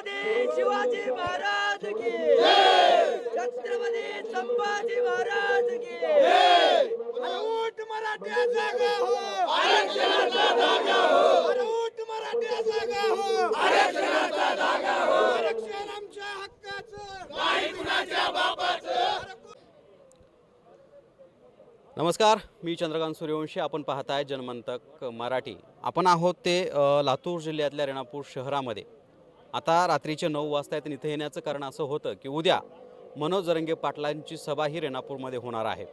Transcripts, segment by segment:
छत्रपती शिवाजी महाराज की छत्रपती संभाजी महाराज की उठ मराठ्या जागा हो! आरक्षणाचा जागा हो! उठ मराठ्या जागा हो! आरक्षणाचा जागा हो! आरक्षण आमच्या हक्काचं! नाही कुणाच्या बापाचं! नमस्कार मी चंद्रकांत सूर्यवंशी. आपण पाहताय जनमंतक मराठी. आपण आहोत ते लातूर जिल्ह्यातल्या रेणापूर शहरामध्ये. आता रात्रीचे नऊ वाजता आहेत इथे येण्याचं कारण असं होतं की उद्या मनोज जरंगे पाटलांची सभा ही रेणापूरमध्ये होणार आहे.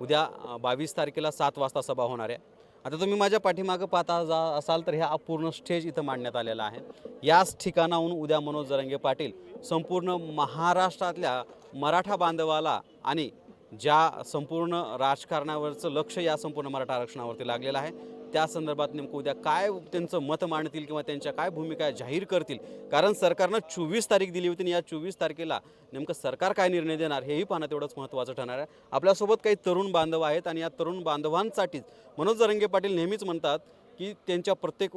उद्या बावीस तारखेला सात वाजता सभा होणार आहे. आता तुम्ही माझ्या पाठीमागं पाहता जा असाल तर ह्या पूर्ण स्टेज इथं मांडण्यात आलेला आहे. याच ठिकाणाहून उद्या मनोज जरंगे पाटील संपूर्ण महाराष्ट्रातल्या मराठा बांधवाला आणि ज्या संपूर्ण राजकारणावरचं लक्ष या संपूर्ण मराठा आरक्षणावरती लागलेलं आहे त्या संदर्भात नेमकं उद्या काय त्यांचं मत मांडतील किंवा त्यांच्या काय भूमिका जाहीर करतील? कारण सरकारनं चोवीस तारीख दिली होती आणि या चोवीस तारखेला नेमकं सरकार काय निर्णय देणार हेही पाहणं तेवढंच महत्त्वाचं ठरणार आहे. आपल्यासोबत काही तरुण बांधव आहेत आणि या तरुण बांधवांसाठीच मनोज जरंगे पाटील नेहमीच म्हणतात की त्यांच्या प्रत्येक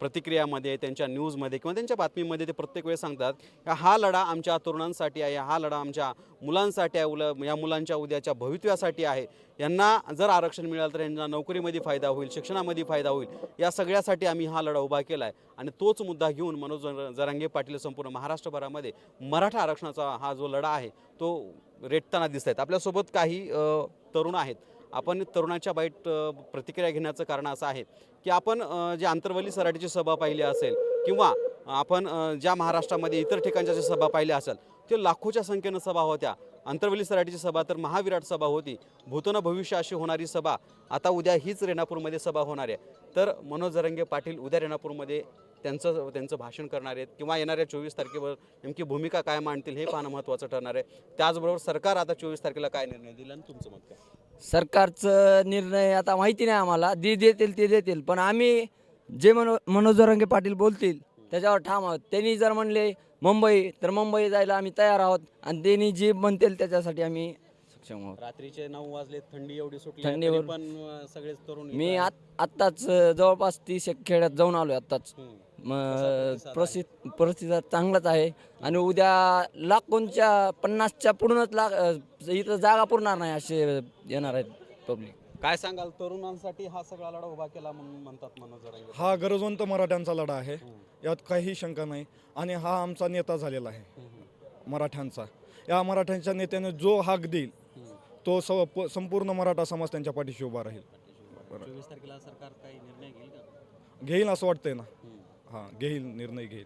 प्रतिक्रियामध्ये त्यांच्या न्यूजमध्ये किंवा त्यांच्या बातमीमध्ये ते प्रत्येक वेळेस सांगतात की हा लढा आमच्या तरुणांसाठी आहे हा लढा आमच्या मुलांसाठी आहे उल या मुलांच्या उद्याच्या भवितव्यासाठी आहे. यांना जर आरक्षण मिळालं तर यांना नोकरीमध्ये फायदा होईल शिक्षणामध्ये फायदा होईल. या सगळ्यासाठी आम्ही हा लढा उभा केला आहे आणि तोच मुद्दा घेऊन मनोज जरांगे पाटील संपूर्ण महाराष्ट्रभरामध्ये मराठा आरक्षणाचा हा जो लढा आहे तो रेटताना दिसत आहेत आपल्यासोबत काही तरुण आहेत. आपण तरुणाच्या वाईट प्रतिक्रिया घेण्याचं कारण असं आहे की आपण जे आंतरवली सराटीची सभा पाहिली असेल किंवा आपण ज्या महाराष्ट्रामध्ये इतर ठिकाणच्या ज्या सभा पाहिल्या असेल ते लाखोच्या संख्येनं सभा होत्या. आंतरवली सराटीची सभा तर महाविराट सभा होती. भूतन भविष्य अशी होणारी सभा आता उद्या हीच रेणापूरमध्ये सभा होणार आहे. तर मनोज जरंगे पाटील उद्या रेणापूरमध्ये त्यांचं त्यांचं भाषण करणार आहेत किंवा येणाऱ्या चोवीस तारखेवर नेमकी भूमिका काय मांडतील हे पाहणं महत्त्वाचं ठरणार आहे. त्याचबरोबर सरकार आता चोवीस तारखेला काय निर्णय दिला आणि तुमचं मत काय? सरकारचं निर्णय आता माहिती नाही आम्हाला. दे देतील ते देतील. पण आम्ही जे मनो मनोज जरांगे पाटील बोलतील त्याच्यावर ठाम आहोत. त्यांनी जर म्हणले मुंबई तर मुंबई जायला आम्ही तयार आहोत आणि त्यांनी जे म्हणतील त्याच्यासाठी आम्ही सक्षम आहोत. रात्रीचे नऊ वाजले थंडी एवढी सुटली थंडीवर- तरी पण अं, सगळेच तरुण मी आत आत्ताच जवळपास तीस एक खेड्यात जाऊन आलोय आत्ताच. हम्म. मग परिस्थिती परिस्थिती चांगलाच आहे. आणि उद्या लाखोंच्या पन्नासच्या पूर्णच लाख इथं जागा पुरणार नाही असे येणार आहेत पब्लिक काय सांगाल? तरुणांसाठी हा सगळा लढा उभा केला म्हणून म्हणतात मनोज जरांगे हा गरजवंत मराठ्यांचा लढा आहे. यात काही शंका नाही. आणि हा आमचा नेता झालेला आहे. मराठ्यांचा. या मराठ्यांच्या नेत्याने जो हाक देईल तो स- प- संपूर्ण मराठा समाज त्यांच्या पाठीशी उभा राहील. चोवीस तारखेला सरकार काही निर्णय घेईल का? घेईल असं वाटतंय ना. हां घेईल निर्णय घेईल.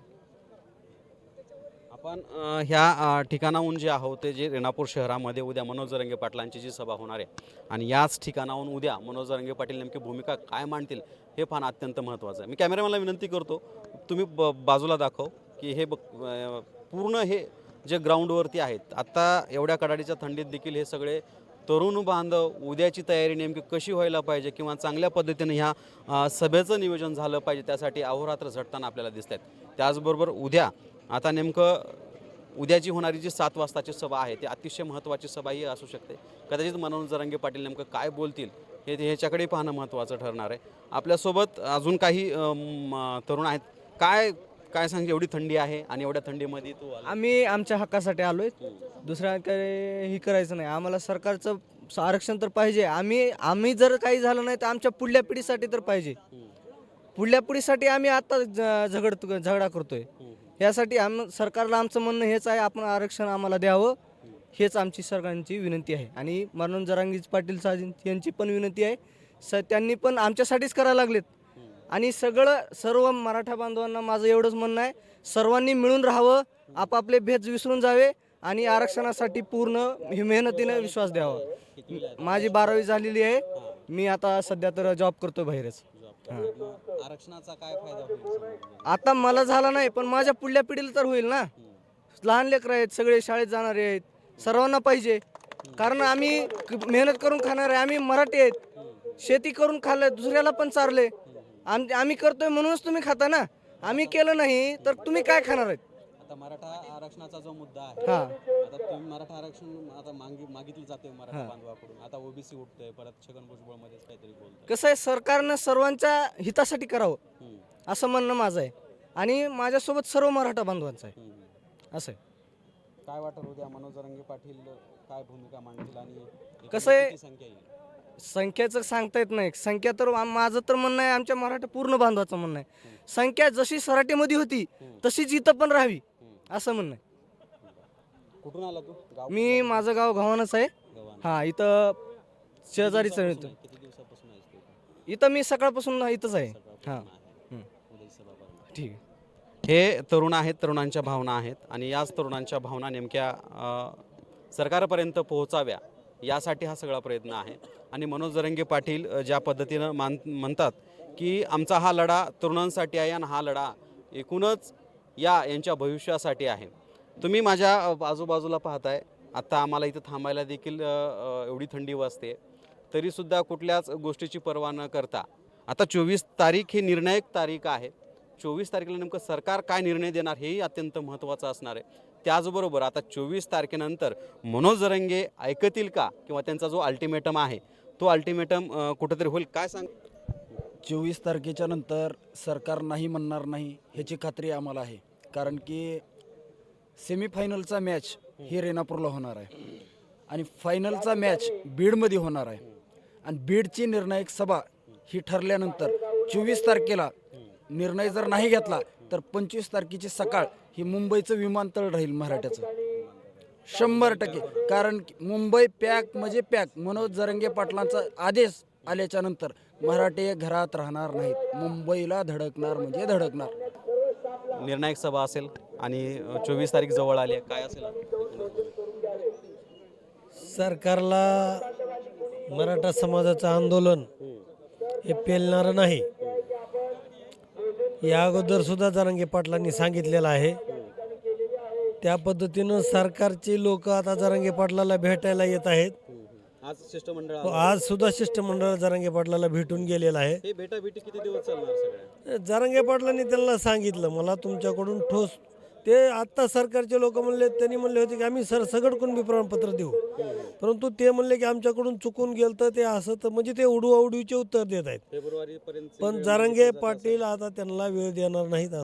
आपण अ, ह्या अ, ठिकाणाहून जे आहोत ते जे रेणापूर शहरामध्ये उद्या मनोज रंगे पाटलांची जी सभा होणार आहे आणि याच ठिकाणाहून उद्या मनोज रंगे पाटील नेमकी भूमिका काय मांडतील हे पाहणं अत्यंत महत्त्वाचं आहे. मी कॅमेरामॅनला विनंती करतो तुम्ही ब बाजूला दाखव की हे बघ अ, पूर्ण हे जे ग्राउंडवरती आहेत आत्ता एवढ्या कडाडीच्या थंडीत देखील हे सगळे तरुण बांधव उद्याची तयारी नेमकी कशी व्हायला पाहिजे किंवा चांगल्या पद्धतीने ह्या सभेचं नियोजन झालं पाहिजे त्यासाठी अहोरात्र झटताना आपल्याला दिसत आहेत त्याचबरोबर उद्या आता नेमकं उद्याची होणारी जी सात वाजताची सभा आहे ती अतिशय महत्त्वाची सभाही असू शकते. कदाचित मनोज जरंगे पाटील नेमकं काय बोलतील हे ह्याच्याकडे पाहणं महत्त्वाचं ठरणार आहे. आपल्यासोबत अजून काही तरुण आहेत. काय काय सांग एवढी थंडी आहे आणि एवढ्या थंडीमध्ये तू आला. आम्ही आमच्या हक्कासाठी आलोय. दुसऱ्याकडे ही करायचं नाही. आम्हाला सरकारचं स- आरक्षण तर पाहिजे. आम्ही आम्ही जर काही झालं नाही तर आमच्या पुढल्या पिढीसाठी तर पाहिजे. पुढल्या पिढीसाठी आम्ही आता ज- झगड झगडा करतोय. यासाठी आम सरकारला आमचं म्हणणं हेच आहे आपण आरक्षण आम्हाला द्यावं. हेच आमची सरकारची विनंती आहे. आणि मनोज जरांगीज पाटील साहेब यांची पण विनंती आहे. स त्यांनी पण आमच्यासाठीच करायला लागलेत. आणि सगळं सर्व मराठा बांधवांना माझं एवढंच म्हणणं आहे. सर्वांनी मिळून राहावं आपापले भेद विसरून जावे आणि आरक्षणासाठी पूर्ण मेहनतीने विश्वास द्यावा. माझी बारावी झालेली आहे. मी आता सध्या तर जॉब करतो बाहेरच. आरक्षणाचा काय फायदा? आता मला झाला नाही पण माझ्या पुढल्या पिढीला तर होईल ना. लहान लेकरं आहेत सगळे शाळेत जाणारे आहेत. सर्वांना पाहिजे. कारण आम्ही मेहनत करून खाणारे आम्ही मराठी आहेत. शेती करून खाल्लं दुसऱ्याला पण चारले. आम आम्ही करतोय म्हणूनच तुम्ही खाता ना. आम्ही केलं नाही तर तुम्ही काय खाणार आहेत? आता मराठा आरक्षणाचा जो मुद्दा आहे हां. आता तुम्ही मराठा आरक्षण आता मागित मागितलं जाते मराठा बांधवाकडून. आता ओबीसी उठतंय परत छगन भुजबळ मध्येच काहीतरी बोलतोय. कसं आहे सरकारनं सर्वांच्या हितासाठी करावं हम्म. असं म्हणणं माझं आहे. आणि माझ्यासोबत सर्व मराठा बांधवांचा आहे. हम्म. असं आहे. काय वाटत उद्या मनोज जरंगे पाटील काय भूमिका मांडतील आणि कसं आहे? किती संख्या येईल? संख्याचं सांगता येत नाही संख्या तर आम- माझं तर म्हणणं आहे आमच्या मराठा पूर्ण बांधवाचं म्हणणं आहे. संख्या जशी सराटीमध्ये होती तशीच इथं पण राहावी असं म्हणणं आहे. कुठून आला तू? गाव मी माझं गाव गव्हाणच आहे. हा इथं शेजारीच आहे इथं. किती दिवसापासून आहेस तू इथं? इथं मी सकाळपासून इथंच आहे. हां. उद्या. ठीक आहे. हे तरुण आहेत तरुणांच्या भावना आहेत आणि याच तरुणांच्या भावना नेमक्या अ, सरकारपर्यंत पोहोचाव्या यासाठी हा सगळा प्रयत्न आहे. आणि मनोज जरंगे पाटील ज्या पद्धतीनं मान म्हणतात की आमचा हा लढा तरुणांसाठी आहे आणि हा लढा एकूणच या यांच्या भविष्यासाठी आहे. तुम्ही माझ्या आजूबाजूला पाहताय. आत्ता आम्हाला इथं थांबायला देखील एवढी थंडी वाजते. तरीसुद्धा कुठल्याच गोष्टीची पर्वा न करता. आता चोवीस तारीख ही निर्णायक तारीख आहे. चोवीस तारखेला नेमकं सरकार काय निर्णय देणार हेही अत्यंत महत्त्वाचं असणार आहे. त्याचबरोबर आता चोवीस तारखेनंतर मनोज जरंगे ऐकतील का? किंवा त्यांचा जो अल्टिमेटम आहे तो अल्टिमेटम कुठंतरी होईल? काय सांग? चोवीस तारखेच्या नंतर सरकार नाही म्हणणार नाही ह्याची खात्री आम्हाला आहे. कारण की सेमीफायनलचा मॅच ही रेणापूरला होणार आहे. आणि फायनलचा मॅच बीडमध्ये होणार आहे. आणि बीडची निर्णायक सभा ही ठरल्यानंतर चोवीस तारखेला निर्णय जर नाही घेतला तर पंचवीस तारखेची सकाळ ही मुंबईचं विमानतळ राहील मराठ्याचं. शंभर टक्के. कारण की मुंबई पॅक म्हणजे पॅक. मनोज जरंगे पाटलांचा आदेश आल्याच्यानंतर मराठे घरात राहणार नाहीत. मुंबईला धडकणार म्हणजे धडकणार. निर्णायक सभा असेल आणि चोवीस तारीख जवळ आली आहे. काय असेल? सरकारला मराठा समाजाचं आंदोलन हे पेलणारं नाही. या अगोदर सुद्धा जरांगे पाटलांनी सांगितलेलं आहे. त्या पद्धतीनं सरकारचे लोक आता जरांगे पाटलाला भेटायला येत आहेत. आज शिष्टमंडळ आज सुद्धा शिष्टमंडळ जरांगे पाटलाला भेटून गेलेलं आहे. हे भेटाभेटी किती दिवस चालणार सगळ्या? जरांगे पाटलांनी त्यांना सांगितलं मला तुमच्याकडून ठोस ते आत्ता सरकारचे लोक म्हणले त्यांनी म्हणले होते की आम्ही सर सगळं कुणबी प्रमाणपत्र देऊ. परंतु ते म्हणले की आमच्याकडून चुकून गेलं तर ते असं तर म्हणजे ते उडू उडवीचे उत्तर देत आहेत. फेब्रुवारी पर्यंत पण जरांगे पाटील आता त्यांना वेळ देणार नाहीत.